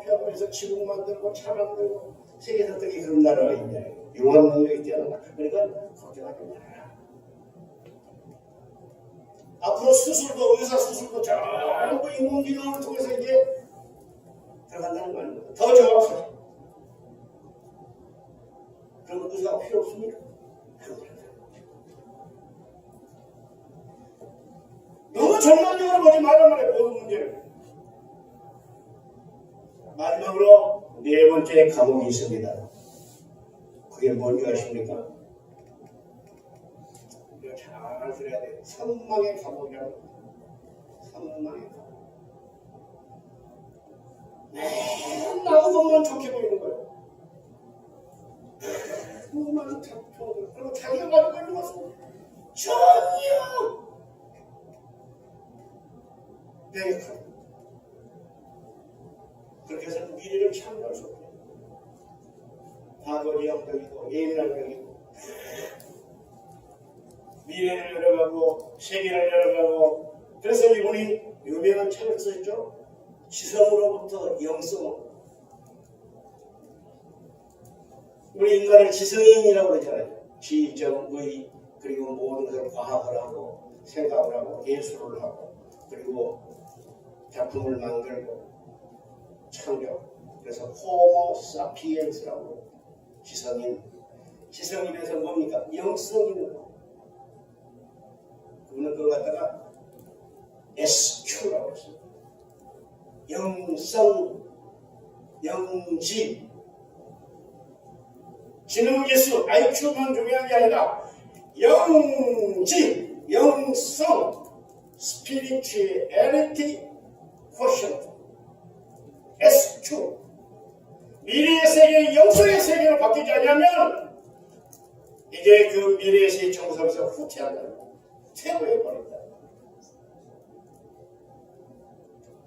피하고 해서 지붕 만들고 차 만들고 세계에서 어떻게 그런 나라가 있냐. 용한 능력이 뛰어난다. 그러니까 걱정하지 마라. 앞으로 수술도 의사 수술도 전부 인공지능을 통해서 이제 들어간다는 거 아닙니까? 더 정확하게. 그럼 의사가 필요 없습니까? 너무 전반적으로 보지 말란 말이에요. 모든 문제를. 마지막으로 네 번째 과목이 있습니다. 그게 뭔지 아십니까? 이거 잘 들어야 돼요. 선망의 과목이라고. 선망의 과목. 맨날 그것만 좋게 보이는 거예요. 좋게 보이는 그리고 자기가 가지고 있는 것은 전혀 명확합니다. 그렇게 해서 미래를 참여할 수 없어요. 과거의 영적이고 예민한 영이고 미래를 열어가고 세계를 열어가고 그래서 이분이 유명한 책을 썼죠. 지성으로부터 영성 우리 인간을 지성인이라고 그러잖아요. 지정의 그리고 모든 것을 과학을 하고 생각을 하고 예술을 하고 그리고 작품을 만들고 창조 그래서 호모 사피엔스라고 지성인 지성인에서 뭡니까? 영성인으로 그분은 그걸 갖다가 SQ라고 했습니다. 영성 영지. 지능 지수 IQ만 중요한 게 아니라 영지 영성 spirituality SQ 미래의 세계 영성의 세계로 바뀌지 않냐면 이제 그 미래의 세계 정석에서 후퇴한다 퇴보해버린다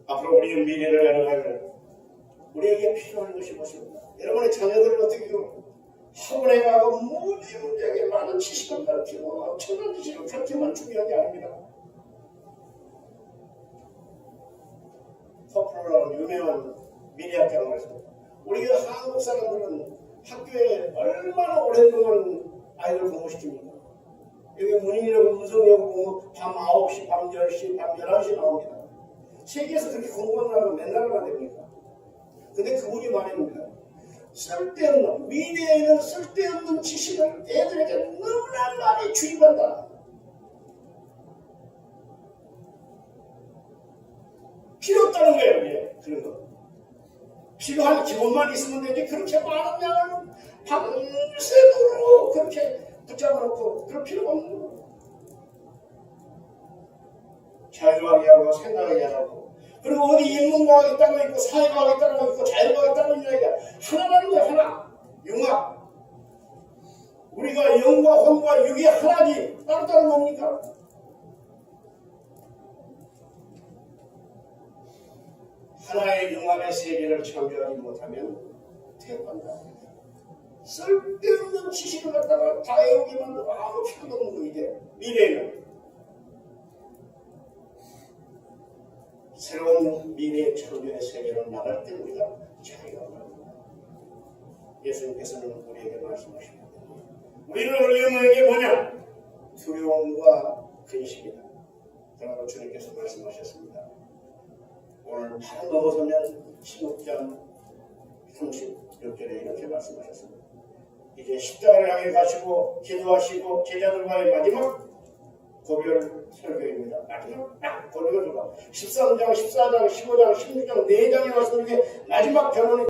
앞으로 우리는 미래를 열어가는 우리에게 필요한 것이 무엇입니까? 여러분의 자녀들을 어떻게 학원에 가고 무지 무지하게 많은 지식을 가르치고 엄청난 지식을 가르치면 중요한 게 아닙니다. 커플러라는 유명한 미래학자가 말했습니다. 우리가 한국 사람들은 학교에 얼마나 오랫동안 아이들 공부시킵니까? 여기 문인이라고 보면 밤 9시, 밤 10시, 밤 11시 나옵니다. 세계에서 그렇게 공부하느라고 맨날 하나 됩니까? 근데 그분이 말합니다. 쓸데없는, 미래에는 쓸데없는 지식을 애들에게 너무나 많이 주입한다. 필요 없다는 거예요. 필요한 기본만 있으면 되지, 그렇게 많은 양을 밤새도록 그렇게 붙잡아 놓고, 그럴 필요가 없는 거예요. 자유하게 하고, 생각하게 하고, 그리고 어디 인문과학이 있다고 있고, 사회과학이 있다고 있고, 자연과학이 있다고 있는 얘기가 하나라는 거야, 하나. 융합. 우리가 영과 혼과 육이 하나지, 따로따로 뭡니까? 융합의 세계를 창조하지 못하면 퇴반다. 쓸데없는 지식을 갖다가 다 외우기만 하고 아무 필요도 없는 거 이제 미래는 새로운 미래 창조의 세계로 나갈 때 우리가 자유가 합니다. 예수님께서는 우리에게 말씀하십니다. 우리는 올려놓은 게 뭐냐? 두려움과 근심이다. 그러고 주님께서 말씀하셨습니다. 오늘 바로 넘어서면 16장 36절에 이렇게 말씀하셨습니다. 이제 십자가를 향해 가시고 기도하시고 제자들과의 마지막 고별 설교입니다. 마지막 딱 고별 설교. 13장, 14장, 15장, 16장, 4장에 와서 이렇게 마지막 결론이